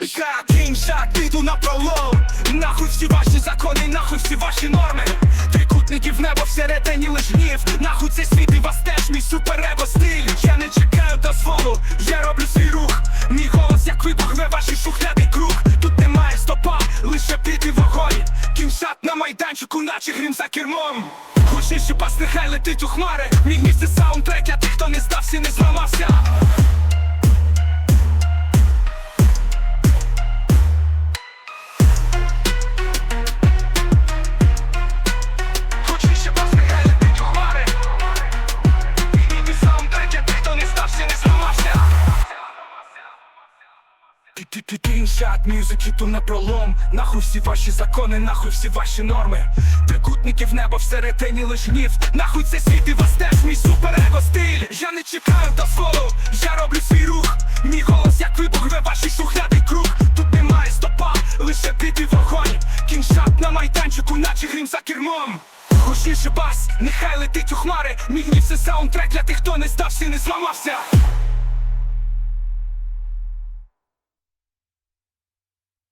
Я кінжак, піду на пролом Нахуй всі ваші закони, нахуй всі ваші норми Трикутників небо всередині лиш Нахуй цей світ і вас теж мій суперего стиль Я не чекаю дозволу, я роблю свій рух Мій голос як вибухне ваші шухляди круг Тут немає стопа, лише піти вогонь Кіншат на майданчику, наче грім за кермом Гучніше бас, нехай летить у хмари. Мій місце саундтрек для тих, хто не здався, не зламався Кіншат мюзик іду на пролом. Нахуй всі ваші закони, нахуй всі ваші норми. Трикутників небо всередині лиш гнів Нахуй цей світ і вас теж мій суперего стиль. Я не чекаю дозволу, я роблю свій рух. Мій голос як вибухне ваші шухляди круг. Тут немає стопа, лише піти вогонь. Кіншат на майданчику, наче грім за кермом. Гучніше бас, нехай летить у хмари. Мій гнів це саундтрек для тих, хто не здався, і не зламався